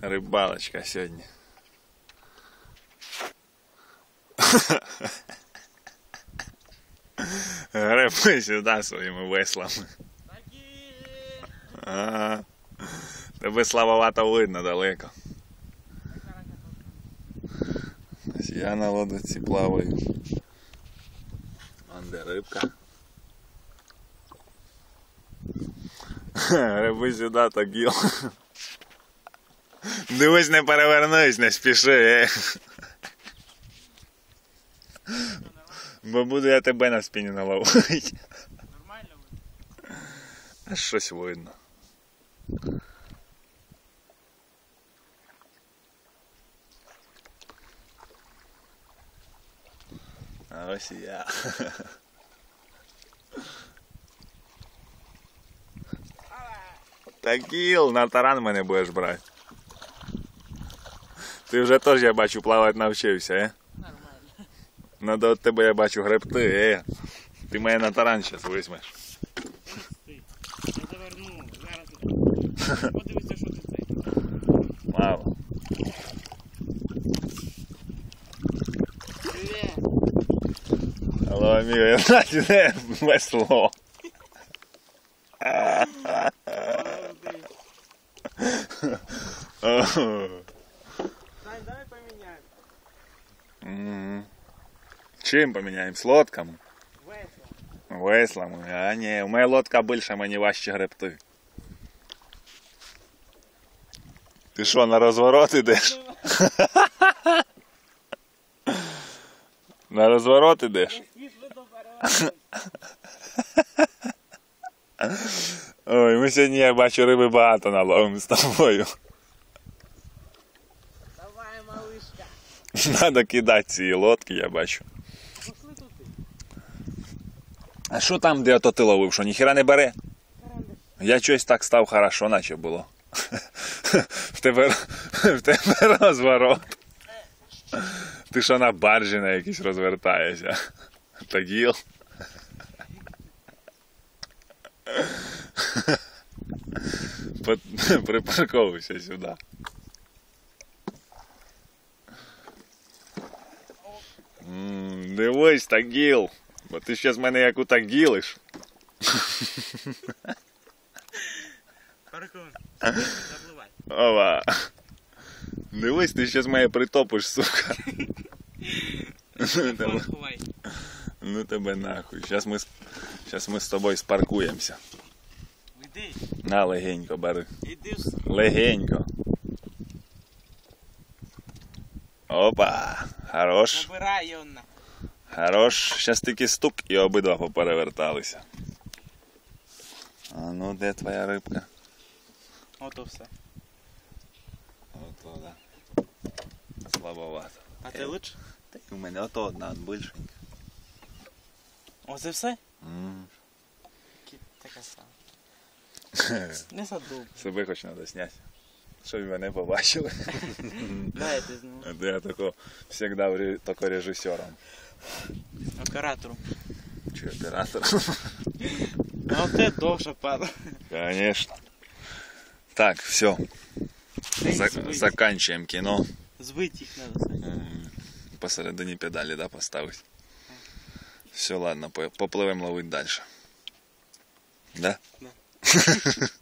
Рибалочка сьогодні. Греби сюди своїми веслами. Ага. Тебе слабовато видно далеко. Ось я на лодці плаваю. Вон де рибка. Греби сюди так їл. Дивись, не перевернусь, не спіши. Е. Бо буду я тебе на спині наловити. Нормально ви? А щось видно. А ось і я. Такіл, на таран мене будеш брати. Ти вже теж, я бачу, плавати навчився, е? Нормально. Надо от тебе я бачу гребти, е. Ти мене на таран зараз візьмеш. Я заверну. Зараз. Подивися, що ти цей. Мало. Алло, amigo, я знаю, де весло. Сань, Мгм. Чим поміняємо? З лодками? Весело. Веслами. А ні, у мене лодка більша, мені важче гребти. Ти що, на розворот ідеш? На розворот ідеш? Ой, ми сьогодні, я бачу, риби багато наловимо з тобою. Надо кидати ці лодки, я бачу. А що там, де ото ти ловив, що ніхіра не бере? Я щось так став хорошо, наче було. В тебе, в тебе розворот. Ти що на баржі на якійсь розвертаєшся? Тагіл. Припарковуйся сюди. Дивись, тагіл. Бо ти ще з мене як утагілиш. Паркур. Запливай. Ова. Дивись, ти ще з мене притопиш, сука. Ну тебе, Телефон ховай. ну тебе нахуй. Зараз ми, з- щас ми з тобою спаркуємося. Іди. На легенько бери. Іди в с- Легенько. Опа. Хорош. Забирай його на. Хорош. Щас тільки стук і обидва попереверталися. А ну де твоя рибка? Ото все. Ото да. Слабовато. А ти лучше? Та й у мене ото одна більшенька. Оце все? М. Така сама. Не задумай. Себе хоч треба зняти. Щоб мене побачили. Дай ти знову. А то я тако завжди ре- тільки режисером. Оператору. Чи оператором. А оте довше падає. Конечно. Так, все. Збить. заканчиваем кино. Збить їх треба. Сань. М, Посередині педалі, да, поставить. Все, ладно, по- попливем ловить дальше. Да? Да.